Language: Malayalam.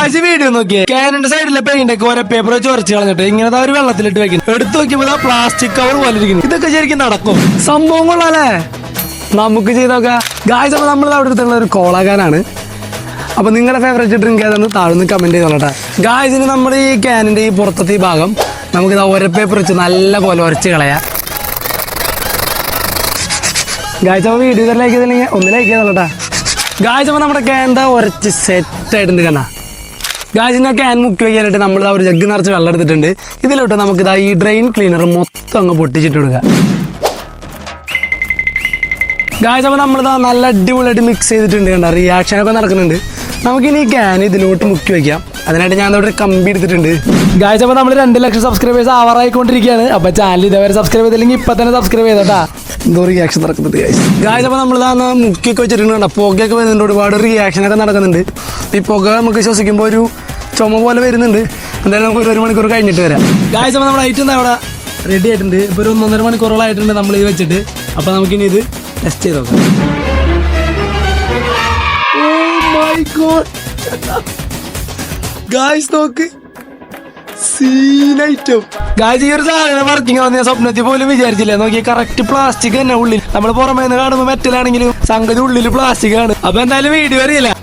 കാഴ്ച വീഡിയോ നോക്കിയേ. ക്യാനിന്റെ സൈഡിലെ പെയിന്റ് ഒക്കെ ഓരോ പേപ്പർ ഉറച്ച് കളഞ്ഞിട്ട് ഇങ്ങനെ ഒരു വെള്ളത്തിലിട്ട് വെക്കുന്നു. എടുത്തു നോക്കിയപ്പോൾ പ്ലാസ്റ്റിക് കവർ പോലെ ഇരിക്കുന്നു. ഇതൊക്കെ ശരിക്കും നടക്കും. സംഭവം കൊള്ളാലേ നമുക്ക് നോക്കാം. ഗായ്സ് അപ്പൊ നമ്മൾ അവിടെ അടുത്തുള്ള ഒരു കോളാകാനാണ് അപ്പൊ നിങ്ങളുടെ ഫേവറേറ്റ് ഡ്രിങ്ക് ഏതെന്ന് താഴ്ന്ന് കമന്റ് ചെയ്തോളട്ടെ. ഗായ്സിന് നമ്മുടെ ഈ ക്യാനിന്റെ ഈ പുറത്തത്തെ ഈ ഭാഗം നമുക്ക് ഇതാ പേപ്പർ വെച്ച് നല്ല പോലെ ഉരച്ച് കളയാം. ഗായ്സ് അപ്പൊ വീഡിയോ ലൈക്ക് ചെയ്തില്ലെങ്കിൽ ഒന്ന് ലൈക്ക് ചെയ്തോളട്ടെ. ഗായ്സ് അപ്പൊ നമ്മുടെ ക്യാൻ ഉരച്ച് സെറ്റ് ആയിട്ടുണ്ട് ഗായ്സിനെ ക്യാൻ മുക്കി വയ്ക്കാനായിട്ട് നമ്മൾ ഒരു ജഗ് നിറച്ച് വെള്ളം എടുത്തിട്ടുണ്ട്. ഇതിലോട്ട് നമുക്ക് ഇതാ ഈ ഡ്രെയിൻ ക്ലീനർ മൊത്തം അങ്ങ് പൊട്ടിച്ചിട്ട് കൊടുക്കുക ഗാജ് അപ്പോൾ നമ്മളിതാ നല്ല അടിപൊളിയായിട്ട് മിക്സ് ചെയ്തിട്ടുണ്ട് കണ്ട? റിയാക്ഷൻ ഒക്കെ നടക്കുന്നുണ്ട്. നമുക്കിനി ക്യാൻ ഇതിലോട്ട് മുക്കി വയ്ക്കാം അതിനായിട്ട് ഞാൻ അവിടെ കമ്പി എടുത്തിട്ടുണ്ട്. ഗായ്സ് നമ്മൾ രണ്ട് ലക്ഷം സബ്സ്ക്രൈബേഴ്സ് ആവാറായിക്കൊണ്ടിരിക്കുകയാണ്. അപ്പോൾ ചാനൽ ഇതേവരെ സബ്സ്ക്രൈബ് ചെയ്തില്ലെങ്കിൽ ഇപ്പം തന്നെ സബ്സ്ക്രൈബ് ചെയ്തോട്ടാ എന്തോ റിയാക്ഷൻ നടക്കുന്നുണ്ട് ഗായ്സ് ഗായ്സ് അപ്പോൾ ഇതാ മുക്കിയൊക്കെ വെച്ചിട്ടുണ്ട് പുകയൊക്കെ വരുന്നുണ്ട് ഒരുപാട് റിയാക്ഷൻ ഒക്കെ നടക്കുന്നുണ്ട്. ഈ പുക നമുക്ക് ശ്വസിക്കുമ്പോൾ ഒരു ചുമ പോലെ വരുന്നുണ്ട്. എന്തായാലും നമുക്ക് ഒരു മണിക്കൂർ കഴിഞ്ഞിട്ട് വരാം. ഗായ്സ് അപ്പോൾ നമ്മുടെ ഐറ്റം എന്താ അവിടെ റെഡി ആയിട്ടുണ്ട്. ഇപ്പോൾ ഒരു ഒന്നൊന്നര മണിക്കൂറോളായിട്ടുണ്ട് നമ്മൾ ഇത് വെച്ചിട്ട്. അപ്പോൾ നമുക്കിനി ഇത് ടെസ്റ്റ് ചെയ്ത് നോക്കാം. ഗായ്സ് നോക്ക്. വർക്കിംഗ് വന്ന സ്വപ്നത്തിൽ പോലും വിചാരിച്ചില്ല. നോക്കി കറക്റ്റ് പ്ലാസ്റ്റിക് തന്നെ ഉള്ളിൽ. നമ്മൾ പുറമേ നിന്ന് കാണുമ്പോൾ മെറ്റലാണെങ്കിലും സംഗതി ഉള്ളിൽ പ്ലാസ്റ്റിക് ആണ്. അപ്പൊ എന്തായാലും വീഡിയോ അറിയില്ല.